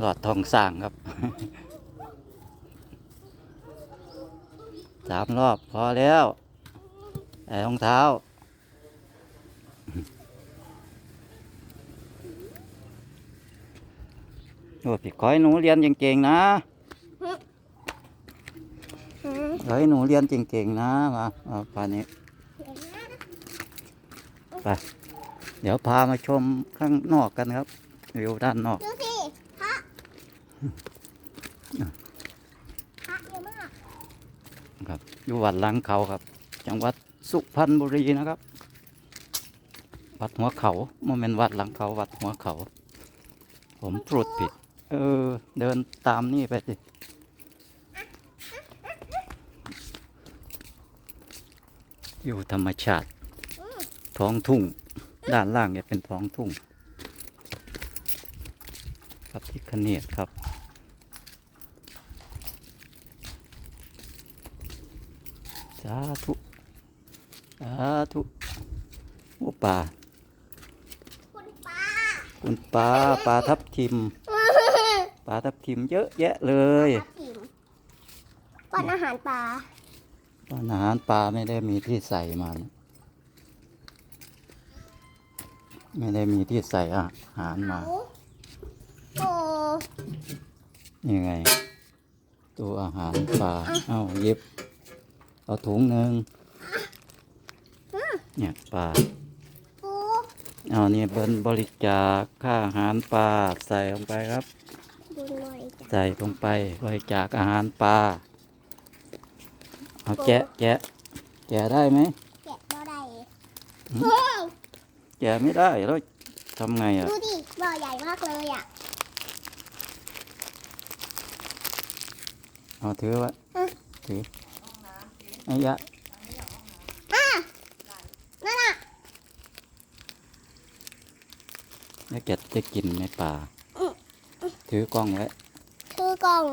หลอดทองสร้างครับสามรอบพอแล้วใส่รองเท้า โอ้พี่ขอให้หนูเรียนเก่งๆนะอืมขอให้หนูเรียนเก่งๆนะมามาป่านนี้ไปเดี๋ยวพามาชมข้างนอกกันครับวิวด้านนอก ครับอยู่วัดหลังเขาครับ จังหวัดสุพรรณบุรีนะครับ วัดหัวเขาโมเมนวัดหลังเขา วัดหัวเขา ผมพูดผิด เออ เดินตามนี่ไปสิอยู่ธรรมชาติ ท้องทุ่ง ด้านล่างเนี่ยเป็นท้องทุ่งครับที่ขเนียดครับ สาธุสาธุโอ้ปลาคุณป้าคุณปลาปลาทับทิมปลาทับทิมเยอะแยะเลยทับทิมป้อนอาหารปลาอาหารปลาไม่ได้มีที่ใส่มัน ไม่ได้มีที่ใส่อาหารมาโอ้นี่ไง ตัวอาหารปลาเอาหยิบ เอาถุงหนึ่งเนี่ยปลาปูเอานี่เบิ้นบริจาคค่าอาหารปลาใส่ลงไปครับดูหน่อยจ้ะใส่ลงไปบริจาคอาหารปลาเอาแกะแกะแกะได้ไหมแกะบ่ได้อืมโอ้แกะไม่ได้แล้วทำไงอะดูดิบ่อใหญ่มากเลยอะเอาถือไว้อะถือ ไอ้ยะอะนั่นน่ะแล้วแกะจะกินในป่า ถือกล้องไว้ คือกล่อง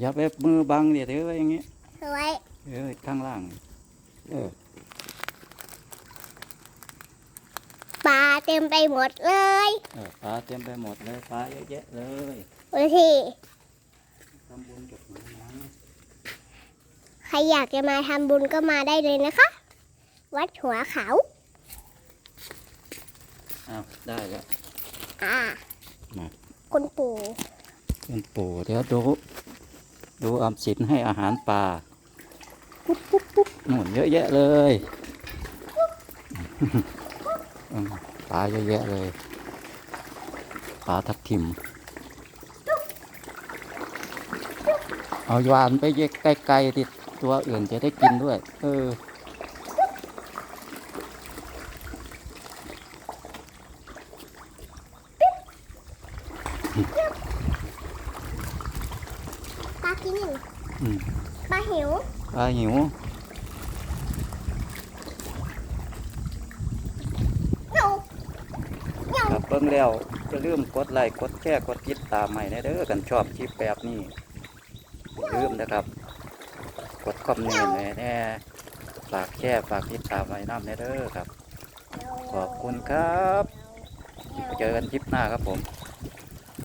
อย่าไปมือบังเดี๋ยวถือไว้อย่างงี้สวยเออข้างล่าง เออ ปลาเต็มไปหมดเลยเออปลาเต็มไปหมดเลยปลาเยอะแยะเลยดูสิทำบุญกับหนูนะใค รอยากจะมาทำบุญก็มาได้เลยนะคะ วัดหัวเขาอ้าวได้แล้วอ่ามาคุณปู่เป็นปู่เดี๋ยวดูดูออมสินให้อาหารปลาหนุนเยอะแยะเลยอืมปลาเยอะแยะเลยปลาทับทิม เอายวานไปเยกไกลๆติด ตัวอื่นจะได้กินด้วย เออ ปลากินอืม ปลาหิว ปลาหิวเหนาเหนาครับเบิ่งแล้วจะลืมกดไลค์กดแชร์กดติดตามใหม่นะเด้อกันชอบคลิปแบบนี้อย่าลืมนะครับ กดคอมเมนต์ไว้แน่ฝากแชร์ฝากติดตามไว้น้ำนเด้อครับ ขอบคุณครับ เจอกันคลิปหน้าครับผม